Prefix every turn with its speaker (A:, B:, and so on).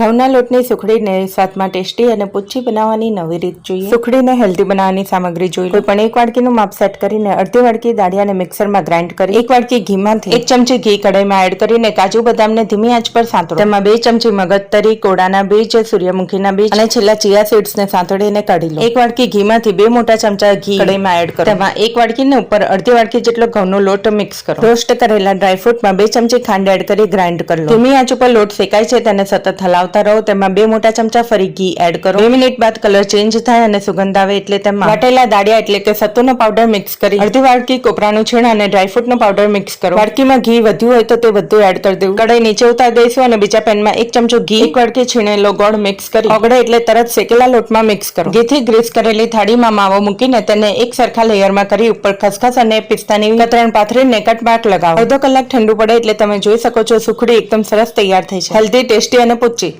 A: ઘઉંના લોટની સુખડીને સ્વાદમાં ટેસ્ટી અને પૂછી બનાવવાની નવી રીત જોઈએ. સુખડીને હેલ્ધી બનાવવાની સામગ્રી જોઈ કોઈ પણ એક વાડકીનું માપ સેટ કરીને અડધી વાડકી દાળિયાને મિક્સરમાં ગ્રાઇન્ડ કરી. એક વાડકી ઘીમાંથી એક ચમચી ઘી કડાઈમાં એડ કરીને કાજુ બદામને ધીમી આંચ પર સાંતળો. તેમાં બે ચમચી મગજતરી કોડાના બીજ, સૂર્યમુખીના બીજ અને છેલ્લા ચિયા સીડ્સને સાંતળીને કાઢી લો. એક વાડકી ઘીમાંથી બે મોટા ચમચા ઘી કડાઈમાં એડ કરો. તેમાં એક વાડકીને ઉપર અડધી વાડકી જેટલો ઘઉંનો લોટ મિક્સ કરો. રોસ્ટ કરેલા ડ્રાયફ્રૂટમાં બે ચમચી ખાંડ એડ કરી ગ્રાઇન્ડ કરી લો. ધીમી આંચ ઉપર લોટ શેકાય છે તેને સતત હલાવતા રહો, તેમાં બે મોટા ચમચા ફરી ઘી એડ કરો. બે મિનિટ બાદ કલર ચેન્જ થાય અને સુગંધ આવે એટલે તેમાં વાટેલા દાળિયા એટલે કે સત્તુનો પાવડર મિક્સ કરી અડધી વાડકી કોપરાનું છીણ અને ડ્રાયફ્રૂટનો પાવડર મિક્સ કરો. વાડકીમાં ઘી વધ્યું હોય તો તે બધું એડ કરી દેવું. કડાઈ નીચે ઉતારી દઈશું અને બીજા પેનમાં એક ચમચો ઘી, એક વાડકી છીણેલો ગોળ મિક્સ કરી. ઓગળે એટલે તરત શેકેલા લોટમાં મિક્સ કરો. ઘીથી ગ્રીસ કરેલી થાળીમાં માવો મૂકીને તેને એક સરખા લેયરમાં કરી ઉપર ખસખસ અને પિસ્તાની કતરણ પાથરીને કટબાક લગાવો. અડધો કલાક ઠંડુ પડે એટલે તમે જોઈ શકો છો સુખડી એકદમ સરસ તૈયાર થઈ છે. હેલ્ધી ટેસ્ટી અને પુચ્ચી